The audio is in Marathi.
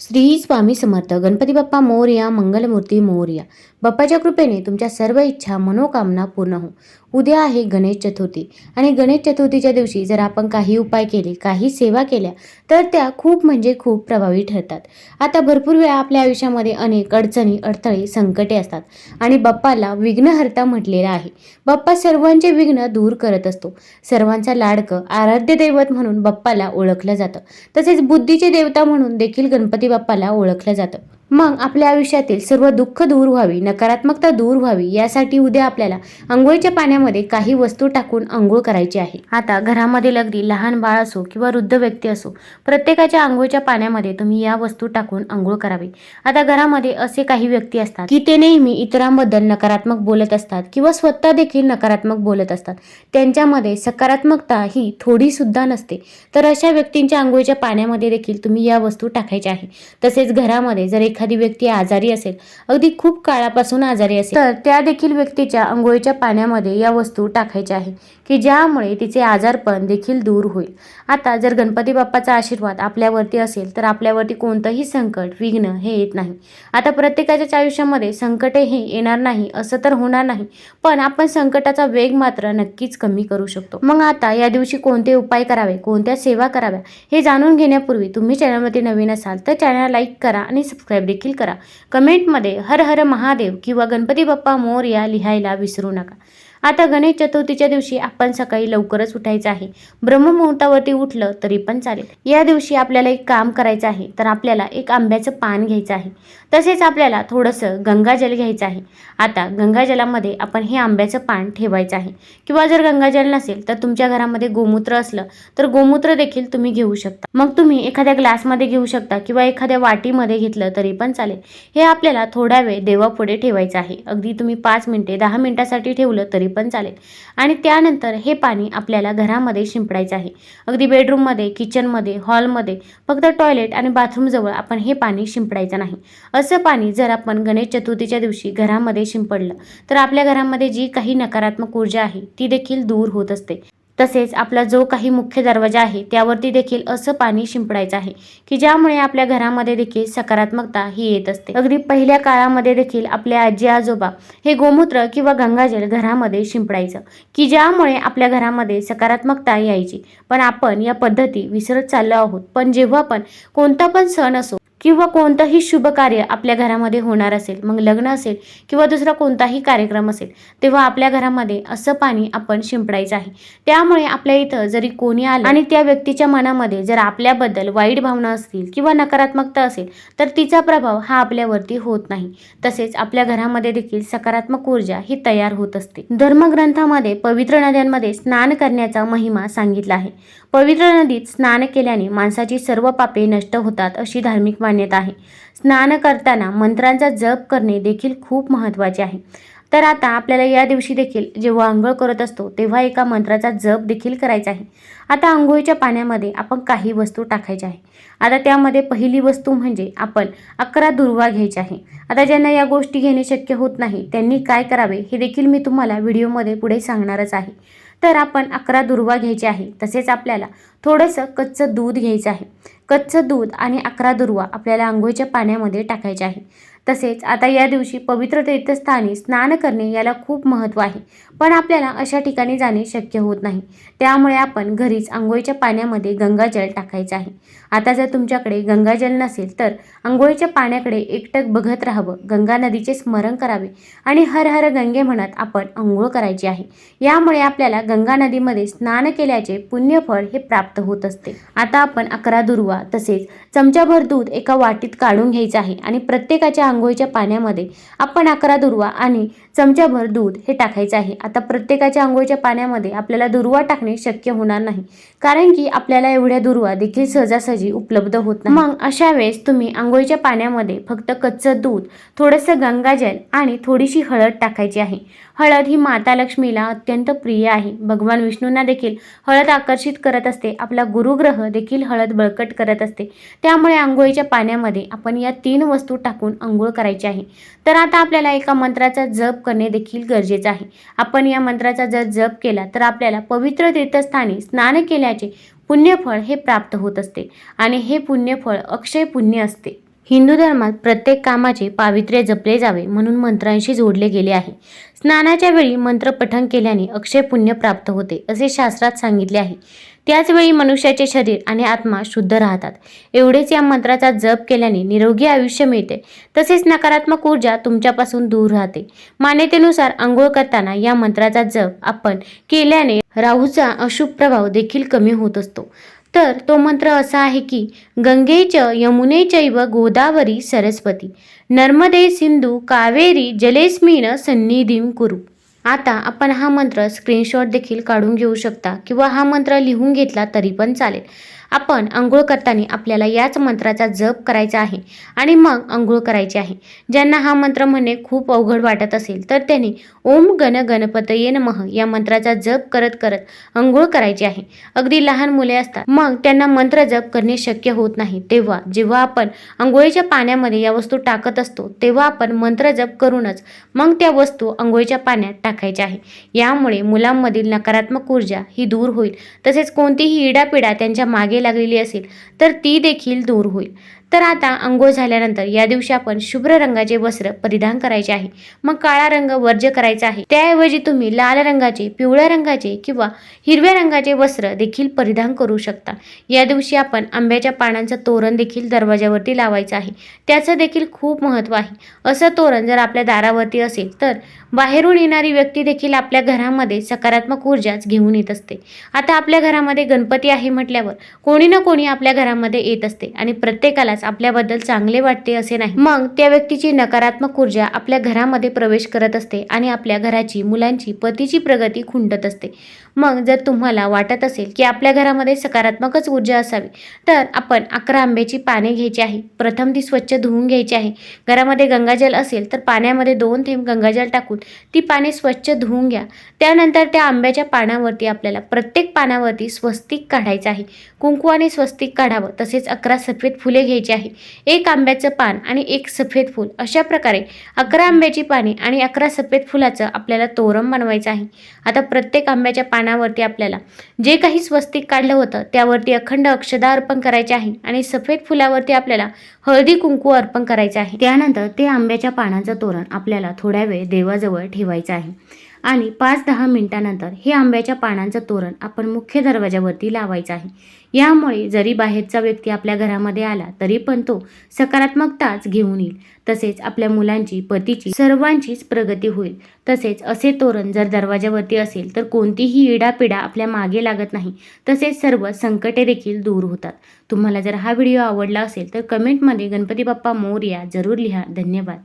श्री स्वामी समर्थ. गणपती बाप्पा मोरया मंगलमूर्ती मोरया. बाप्पाच्या कृपेने तुमच्या सर्व इच्छा मनोकामना पूर्ण हो. उद्या आहे गणेश चतुर्थी आणि गणेश चतुर्थीच्या दिवशी जर आपण काही उपाय केले काही सेवा केल्या तर त्या खूप म्हणजे खूप प्रभावी ठरतात. आता भरपूर वेळा आपल्या आयुष्यामध्ये अनेक अडचणी अडथळे संकटे असतात आणि बाप्पाला विघ्नहर्ता म्हटलेला आहे. बाप्पा सर्वांचे विघ्न दूर करत असतो. सर्वांचा लाडकं आराध्य दैवत म्हणून बाप्पाला ओळखलं जातं. तसेच बुद्धीचे देवता म्हणून देखील गणपती बाप्पाला ओळखलं जातं. मग आपल्या आयुष्यातील सर्व दुःख दूर व्हावी नकारात्मकता दूर व्हावी यासाठी उद्या आपल्याला आंघोळीच्या पाण्यामध्ये काही वस्तू टाकून आंघोळ करायची आहे. आता घरामध्ये अगदी लहान बाळ असो किंवा वृद्ध व्यक्ती असो प्रत्येकाच्या आंघोळीच्या पाण्यामध्ये तुम्ही या वस्तू टाकून आंघोळ करावी. आता घरामध्ये असे काही व्यक्ती असतात की ते नेहमी इतरांबद्दल नकारात्मक बोलत असतात किंवा स्वतः देखील नकारात्मक बोलत असतात. त्यांच्यामध्ये सकारात्मकता ही थोडी सुद्धा नसते. तर अशा व्यक्तींच्या आंघोळीच्या पाण्यामध्ये देखील तुम्ही या वस्तू टाकायच्या आहे. तसेच घरामध्ये जर एखादी व्यक्ती आजारी असेल अगदी खूप काळापासून आजारी असेल तर त्या देखील व्यक्तीच्या आंघोळीच्या पाण्यामध्ये या वस्तू टाकायच्या आहे की ज्यामुळे तिचे आजारपण देखील दूर होईल. आता जर गणपती बाप्पाचा आशीर्वाद आपल्यावरती असेल तर आपल्यावरती कोणतंही संकट विघ्न हे येत नाही. आता प्रत्येकाच्याच आयुष्यामध्ये संकटे हे येणार नाही असं तर होणार नाही पण आपण संकटाचा वेग मात्र नक्कीच कमी करू शकतो. मग आता या दिवशी कोणते उपाय करावे कोणत्या सेवा कराव्या हे जाणून घेण्यापूर्वी तुम्ही चॅनलमध्ये नवीन असाल तर चॅनल लाईक करा आणि सबस्क्राईब देखील करा. कमेंटमध्ये हर हर महादेव किंवा गणपती बाप्पा मोर या लिहायला विसरू नका. आता गणेश चतुर्थीच्या दिवशी आपण सकाळी लवकरच उठायचं आहे. ब्रह्ममुहूर्तावरती उठलं तरी पण चालेल. या दिवशी आपल्याला एक काम करायचं आहे तर आपल्याला एक आंब्याचं पान घ्यायचं आहे. तसेच आपल्याला थोडंसं गंगाजल घ्यायचं आहे. आता गंगाजलामध्ये आपण हे आंब्याचं पान ठेवायचं आहे. किंवा जर गंगाजल नसेल तर तुमच्या घरामध्ये गोमूत्र असलं तर गोमूत्र देखील तुम्ही घेऊ शकता. मग तुम्ही एखाद्या ग्लासमध्ये घेऊ शकता किंवा एखाद्या वाटीमध्ये घेतलं तरी पण चालेल. हे आपल्याला थोडा वेळ देवापुढे ठेवायचं आहे. अगदी तुम्ही पाच मिनिटे दहा मिनिटासाठी ठेवलं तरी पण चालेल. आणि त्यानंतर हे पाणी आपल्याला घरामध्ये शिंपडायचं आहे. अगदी बेडरूममध्ये किचनमध्ये हॉलमध्ये फक्त टॉयलेट आणि बाथरूमजवळ आपण हे पाणी शिंपडायचं नाही. असं पाणी जर आपण गणेश चतुर्थीच्या दिवशी घरामध्ये शिंपडलं तर आपल्या घरामध्ये जी काही नकारात्मक ऊर्जा आहे ती देखील दूर होत असते. तसेच आपला जो काही मुख्य दरवाजा आहे त्यावरती देखील असं पाणी शिंपडायचं आहे की ज्यामुळे आपल्या घरामध्ये देखील सकारात्मकता ही येत असते. अगदी पहिल्या काळामध्ये देखील आपल्या आजी आजोबा हे गोमूत्र किंवा गंगाजल घरामध्ये शिंपडायचं की ज्यामुळे आपल्या घरामध्ये सकारात्मकता यायची. पण आपण या पद्धती विसरत चाललो आहोत. पण जेव्हा पण कोणता पण सण असो किंवा कोणतंही शुभ कार्य आपल्या घरामध्ये होणार असेल मग लग्न असेल किंवा दुसरा कोणताही कार्यक्रम असेल तेव्हा आपल्या घरामध्ये असं पाणी आपण शिंपडायचं आहे. त्यामुळे आपल्या इथं जरी कोणी आलं आणि त्या व्यक्तीच्या मनामध्ये जर आपल्याबद्दल वाईट भावना असतील किंवा नकारात्मकता असेल तर तिचा प्रभाव हा आपल्यावरती होत नाही. तसेच आपल्या घरामध्ये देखील सकारात्मक ऊर्जा ही तयार होत असते. धर्मग्रंथामध्ये पवित्र नद्यांमध्ये स्नान करण्याचा महिमा सांगितला आहे. पवित्र नदीत स्नान केल्याने माणसाची सर्व पापे नष्ट होतात अशी धार्मिक मान्यता आहे. स्नान करताना मंत्रांचा जप करणे देखील खूप महत्त्वाचे आहे. तर आता आपल्याला या दिवशी देखील जेव्हा आंघोळ करत असतो तेव्हा एका मंत्राचा जप देखील करायचा आहे. आता आंघोळीच्या पाण्यामध्ये आपण काही वस्तू टाकायच्या आहे. आता त्यामध्ये पहिली वस्तू म्हणजे आपण अकरा दुर्वा घ्यायच्या आहे. आता ज्यांना या गोष्टी घेणे शक्य होत नाही त्यांनी काय करावे हे देखील मी तुम्हाला व्हिडिओमध्ये पुढे सांगणारच आहे. तर आपण अकरा दुर्वा घ्यायचे आहे. तसेच आपल्याला थोडंसं कच्चं दूध घ्यायचं आहे. कच्चं दूध आणि अकरा दुर्वा आपल्याला आंघोळीच्या पाण्यामध्ये टाकायचे आहे. तसेच आता या दिवशी पवित्र तीर्थस्थानी स्नान करणे याला खूप महत्त्व आहे. पण आपल्याला अशा ठिकाणी जाणे शक्य होत नाही. त्यामुळे आपण घरीच आंघोळीच्या पाण्यामध्ये गंगाजल टाकायचं आहे. आता जर तुमच्याकडे गंगाजल नसेल तर आंघोळीच्या पाण्याकडे एकटक बघत राहावं गंगा नदीचे स्मरण करावे आणि हर हर गंगे म्हणत आपण आंघोळ करायची आहे. यामुळे आपल्याला गंगा नदीमध्ये स्नान केल्याचे पुण्यफळ हे प्राप्त होत असते. आता आपण अकरा दुर्वा तसेच चमचाभर दूध एका वाटीत काढून घ्यायचं आहे आणि प्रत्येकाच्या आंघोळीच्या पाण्यामध्ये आपण अकरा दुर्वा आणि चमचाभर दूध हे टाकायचं आहे. आता प्रत्येकाच्या आंघोळीच्या पाण्यामध्ये आपल्याला दुर्वा टाकणे शक्य होणार नाही. कारण की आपल्याला एवढ्या दुर्वा देखील सहजासहजी उपलब्ध होत नाही. मग अशा वेळेस तुम्ही आंघोळीच्या पाण्यामध्ये फक्त कच्चं दूध थोडंसं गंगाजल आणि थोडीशी हळद टाकायची आहे. हळद ही माता लक्ष्मीला अत्यंत प्रिय आहे. भगवान विष्णूंना देखील हळद आकर्षित करत असते. आपला गुरुग्रह देखील हळद बळकट करत असते. त्यामुळे आंघोळीच्या पाण्यामध्ये आपण या तीन वस्तू टाकून आंघोळ करायची आहे. तर आता आपल्याला एका मंत्राचा जप करणे देखील गरजेचं आहे. आपण या मंत्राचा जर जप केला तर आपल्याला पवित्र तीर्थस्थानी स्नान केल्याचे पुण्यफळ हे प्राप्त होत असते आणि हे पुण्यफळ अक्षय पुण्य असते. हिंदू धर्मात प्रत्येक कामाचे पावित्र्य जपले जावे म्हणून मंत्रांशी जोडले गेले आहे. स्नानाच्या वेळी मंत्र पठण केल्याने अक्षय पुण्य प्राप्त होते असे शास्त्रात सांगितले आहे. त्याचवेळी मनुष्याचे शरीर आणि आत्मा शुद्ध राहतात. एवढेच या मंत्राचा जप केल्याने निरोगी आयुष्य मिळते. तसेच नकारात्मक ऊर्जा तुमच्यापासून दूर राहते. मान्यतेनुसार आंघोळ करताना या मंत्राचा जप आपण केल्याने राहूचा अशुभ प्रभाव देखील कमी होत असतो. तर तो मंत्र असा आहे की गंगेच च यमुने चैव गोदावरी सरस्वती. नर्मदे सिंधू कावेरी जलेस्मिन सन्निधीम कुरु. आता आपण हा मंत्र स्क्रीनशॉट देखील काढून घेऊ शकता किंवा हा मंत्र लिहून घेतला तरी पण चालेल. आपण आंघोळ करताना आपल्याला याच मंत्राचा जप करायचा आहे आणि मग आंघोळ करायची आहे. ज्यांना हा मंत्र म्हणणे खूप अवघड वाटत असेल तर त्यांनी ओम गण गणपतये नमः या मंत्राचा जप करत करत आंघोळ करायची आहे. अगदी लहान मुले असतात मग त्यांना मंत्र जप करणे शक्य होत नाही. तेव्हा जेव्हा आपण आंघोळीच्या पाण्यामध्ये या वस्तू टाकत असतो तेव्हा आपण मंत्र जप करूनच मग त्या वस्तू आंघोळीच्या पाण्यात टाकायच्या आहे. यामुळे मुलांमधील नकारात्मक ऊर्जा ही दूर होईल. तसेच कोणतीही इडापिडा त्यांच्या मागे लागलेली असेल तर ती देखील दूर होईल. तर आता अंघोळ झाल्यानंतर या दिवशी आपण शुभ्र रंगाचे वस्त्र परिधान करायचे आहे. मग काळा रंग वर्ज्य करायचा आहे. त्याऐवजी तुम्ही लाल रंगाचे पिवळ्या रंगाचे किंवा हिरव्या रंगाचे वस्त्र देखील परिधान करू शकता. या दिवशी आपण आंब्याच्या पानांचं तोरण देखील दरवाजावरती लावायचं आहे. त्याचं देखील खूप महत्त्व आहे. असं तोरण जर आपल्या दारावरती असेल तर बाहेरून येणारी व्यक्ती देखील आपल्या घरामध्ये सकारात्मक ऊर्जाच घेऊन येत असते. आता आपल्या घरामध्ये गणपती आहे म्हटल्यावर कोणी ना कोणी आपल्या घरामध्ये येत असते आणि प्रत्येकालाच आपल्याबद्दल चांगले वाटते असे नाही. मग त्या व्यक्तीची नकारात्मक ऊर्जा आपल्या घरामध्ये प्रवेश करत असते आणि आपल्या घराची मुलांची पतीची प्रगती खुंटत असते. मग जर तुम्हाला वाटत असेल की आपल्या घरामध्ये सकारात्मकच ऊर्जा असावी तर आपण अकरा आंब्याची पाने घ्यायची आहे. प्रथम ती स्वच्छ धुवून घ्यायची आहे. घरामध्ये गंगाजल असेल तर पाण्यामध्ये दोन थेंब गंगाजल टाकून ती पाने स्वच्छ धुवून घ्या. त्यानंतर त्या आंब्याच्या पानावरती आपल्याला प्रत्येक पानावरती स्वस्तिक काढायचं आहे. कुंकू आणि स्वस्तिक काढावं तसेच अकरा सफेद फुले घ्यायची घ्यायची आहे. एक आंब्याचं पान आणि एक सफेद फूल. अशा प्रकारे अकरा आंब्याची पाने आणि अकरा सफेद फुलाचं आपल्याला तोरण बनवायचं आहे. आता प्रत्येक आंब्याच्या पानावरती आपल्याला जे काही स्वस्तिक काढलं होतं त्यावरती अखंड अक्षदा अर्पण करायचे आहे आणि सफेद फुलावरती आपल्याला हळदी कुंकू अर्पण करायचं आहे. त्यानंतर ते आंब्याच्या पानाचं तोरण आपल्याला थोड्या वेळ देवाजवळ ठेवायचं आहे. आणि पाच दहा मिनिटानंतर हे आंब्याच्या पानांचं तोरण आपण मुख्य दरवाजावरती लावायचं आहे. यामुळे जरी बाहेरचा व्यक्ती आपल्या घरामध्ये आला तरी पण तो सकारात्मकताच घेऊन येईल. तसेच आपल्या मुलांची पतीची सर्वांचीच प्रगती होईल. तसेच असे तोरण जर दरवाजावरती असेल तर कोणतीही इडापिडा आपल्या मागे लागत नाही. तसेच सर्व संकटे देखील दूर होतात. तुम्हाला जर हा व्हिडिओ आवडला असेल तर कमेंटमध्ये गणपती बाप्पा मोर्या जरूर लिहा. धन्यवाद.